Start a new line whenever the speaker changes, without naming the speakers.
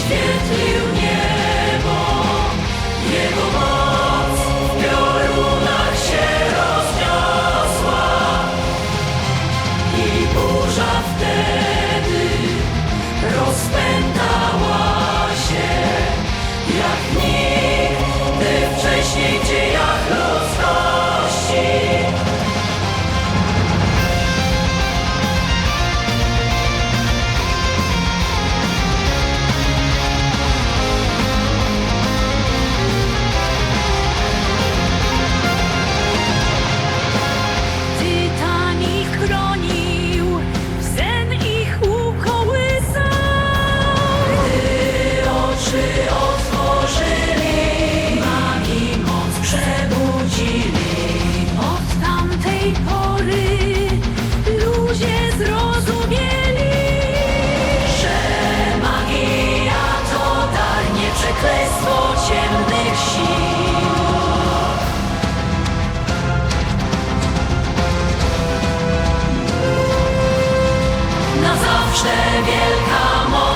oświetlił niebo, niebo moje. zawsze wielka moc.